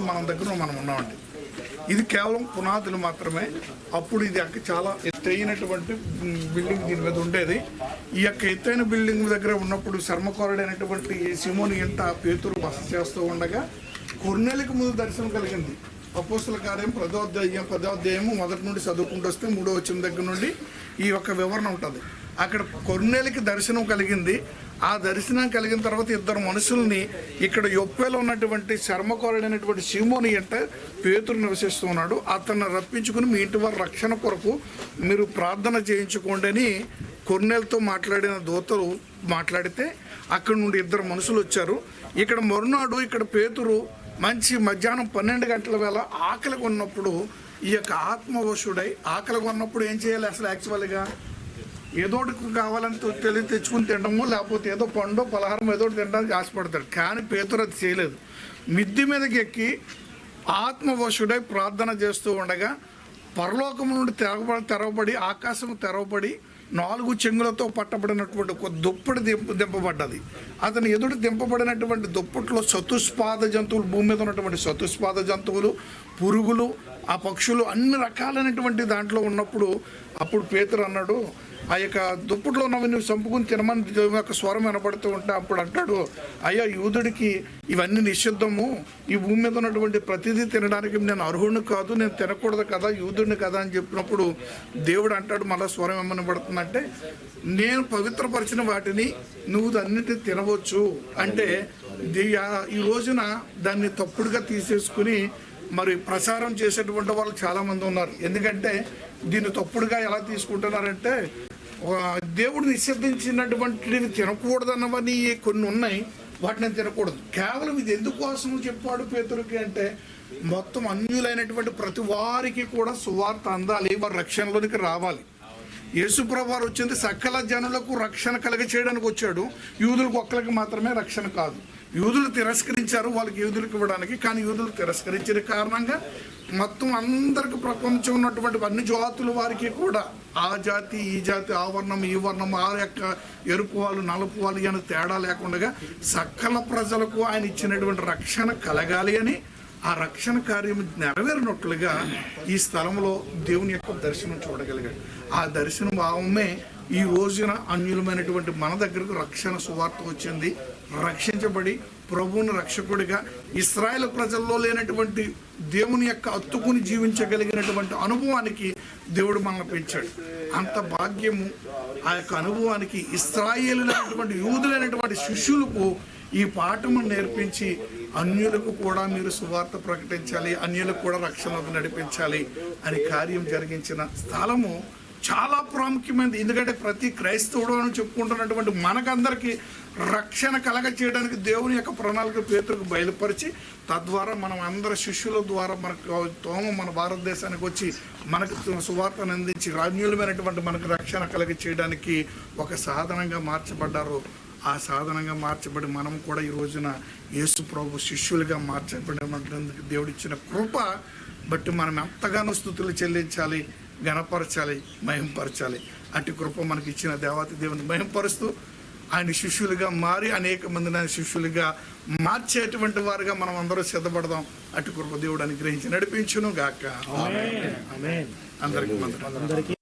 యొక్క మన దగ్గర మనం ఉన్నామండి. ఇది కేవలం పునాదులు మాత్రమే. అప్పుడు ఇది అక్క చాలా ఎత్తైనటువంటి బిల్డింగ్ దీని మీద ఉండేది. ఈ యొక్క ఎత్తైన బిల్డింగ్ దగ్గర ఉన్నప్పుడు శర్మకోరుడైనటువంటి సిమోని ఇంట పేతురు బస చేస్తూ ఉండగా కొన్నేళ్ళకి ముందు దర్శనం కలిగింది. అపోస్తుల కార్యం పదోధ్యాయం పదోధ్యాయము మొదటి నుండి చదువుకుంటూ వస్తే మూడో వచ్చిన దగ్గర నుండి ఈ యొక్క వివరణ ఉంటుంది. అక్కడ కొన్నేళ్ళకి దర్శనం కలిగింది. ఆ దర్శనం కలిగిన తర్వాత ఇద్దరు మనుషుల్ని ఇక్కడ యొప్పేలో ఉన్నటువంటి శర్మకోరుడైనటువంటి శివమోని అంటే పేతురు నివసిస్తున్నాడు. అతన్ని రప్పించుకుని మీ ఇంటి వారి రక్షణ కొరకు మీరు ప్రార్థన చేయించుకోండి అని కొన్నేళ్ళతో మాట్లాడిన దూతలు మాట్లాడితే అక్కడ నుండి ఇద్దరు మనుషులు వచ్చారు. ఇక్కడ మరునాడు ఇక్కడ పేతురు మంచి మధ్యాహ్నం పన్నెండు గంటల వేళ ఆకలిగా ఉన్నప్పుడు ఈ యొక్క ఆత్మవశుడై ఆకలిగా ఉన్నప్పుడు ఏం చేయాలి అసలు యాక్చువల్గా ఏదో ఒకటి కావాలని తె- తెలియ తెచ్చుకుని తినడము లేకపోతే ఏదో పండు పలహారం ఏదో తినడానికి ఆశపడతాడు కానీ పేతురు అది చేయలేదు. మిద్ది మీదకి ఎక్కి ఆత్మవశుడై ప్రార్థన చేస్తూ ఉండగా పరలోకం నుండి తెరవబడి తెరవబడి ఆకాశం తెరవబడి నాలుగు చెంగులతో పట్టబడినటువంటి ఒక దుప్పటి దింప దింపబడ్డది. అతని ఎదుటి దింపబడినటువంటి దుప్పట్లో చతుష్పాద జంతువులు భూమి మీద ఉన్నటువంటి చతుష్పాద జంతువులు పురుగులు ఆ పక్షులు అన్ని రకాలైనటువంటి దాంట్లో ఉన్నప్పుడు అప్పుడు పేతురు అన్నాడు ఆ యొక్క దుప్పట్లో ఉన్నవి నువ్వు చంపుకుని తినమని దేవుని యొక్క స్వరం వినపడుతూ ఉంటే అప్పుడు అంటాడు అయ్యా యూదుడికి ఇవన్నీ నిషిద్ధము. ఈ భూమి మీద ఉన్నటువంటి ప్రతిదీ తినడానికి నేను అర్హుడిని కాదు నేను తినకూడదు కదా యూదుడిని కదా అని చెప్పినప్పుడు దేవుడు అంటాడు మళ్ళీ స్వరం ఏమని పడుతుందంటే నేను పవిత్రపరిచిన వాటిని నువ్వు అన్నిటి తినవచ్చు. అంటే ఈ రోజున దాన్ని తప్పుడుగా తీసేసుకుని మరి ప్రచారం చేసేటువంటి వాళ్ళు చాలామంది ఉన్నారు. ఎందుకంటే దీన్ని తప్పుడుగా ఎలా తీసుకుంటున్నారంటే దేవుడు నిషేధించినటువంటివి తినకూడదన్నవని కొన్ని ఉన్నాయి. వాటిని తినకూడదు. కేవలం ఇది ఎందుకోసం చెప్పాడు పేతురికి అంటే మొత్తం అన్యులైనటువంటి ప్రతి వారికి కూడా సువార్త అందాలి వారి రక్షణలోనికి రావాలి. యేసుప్రభువారు వచ్చింది సకల జనులకు రక్షణ కలగ చేయడానికి వచ్చాడు. యూదులకు ఒక్కరికి మాత్రమే రక్షణ కాదు. యూదులు తిరస్కరించారు వాళ్ళకి యూదులకు ఇవ్వడానికి కానీ యూదులు తిరస్కరించిన కారణంగా మొత్తం అందరికి ప్రపంచం ఉన్నటువంటి అన్ని జాతుల వారికి కూడా ఆ జాతి ఈ జాతి ఆ వర్ణం ఈ వర్ణం ఆ యొక్క ఎరుపు వాళ్ళు నలుపు వాళ్ళు అని తేడా లేకుండా సకల ప్రజలకు ఆయన ఇచ్చినటువంటి రక్షణ కలగాలి అని ఆ రక్షణ కార్యం నెరవేరినట్లుగా ఈ స్థలంలో దేవుని యొక్క దర్శనం చూడగలిగాడు. ఆ దర్శన భావమే ఈ రోజున అన్యులమైనటువంటి మన దగ్గరకు రక్షణ సువార్త వచ్చింది. రక్షించబడి ప్రభువుని రక్షకుడిగా ఇస్రాయేల్ ప్రజల్లో లేనటువంటి దేవుని యొక్క అత్తుకుని జీవించగలిగినటువంటి అనుభవానికి దేవుడు మనల్ని పెంచాడు. అంత భాగ్యము ఆ యొక్క అనుభవానికి ఇస్రాయేలులైనటువంటి యూదులైనటువంటి శిష్యులకు ఈ పాఠము నేర్పించి అన్యులకు కూడా మీరు సువార్త ప్రకటించాలి అన్యులకు కూడా రక్షణకు నడిపించాలి అని కార్యం జరిగించిన స్థలము చాలా ప్రాముఖ్యమైనది. ఎందుకంటే ప్రతి క్రైస్తవుడు అని చెప్పుకుంటున్నటువంటి మనకందరికీ రక్షణ కలగ చేయడానికి దేవుని యొక్క ప్రణాళిక పేతులకు బయలుపరిచి తద్వారా మనం అందరి శిష్యుల ద్వారా మనకు తోమ మన భారతదేశానికి వచ్చి మనకు సువార్తను అందించి రాజ్యులమైనటువంటి మనకు రక్షణ కలగ చేయడానికి ఒక సాధనంగా మార్చబడ్డారు. ఆ సాధనంగా మార్చబడి మనం కూడా ఈ రోజున యేసు ప్రభు శిష్యులుగా మార్చబడినందుకు దేవుడు ఇచ్చిన కృప బట్టి మనం ఎంతగానో స్థుతులు చెల్లించాలి గణపరచాలి మహింపరచాలి. అటు కృప మనకి ఇచ్చిన దేవాతి దేవుని మహింపరుస్తూ ఆయన శిష్యులుగా మారి అనేక మందిని ఆయన శిష్యులుగా మార్చేటువంటి వారుగా మనం అందరూ సిద్ధపడదాం. అటు కృప దేవుడు అనుగ్రహించి నడిపించును గాక అందరికీ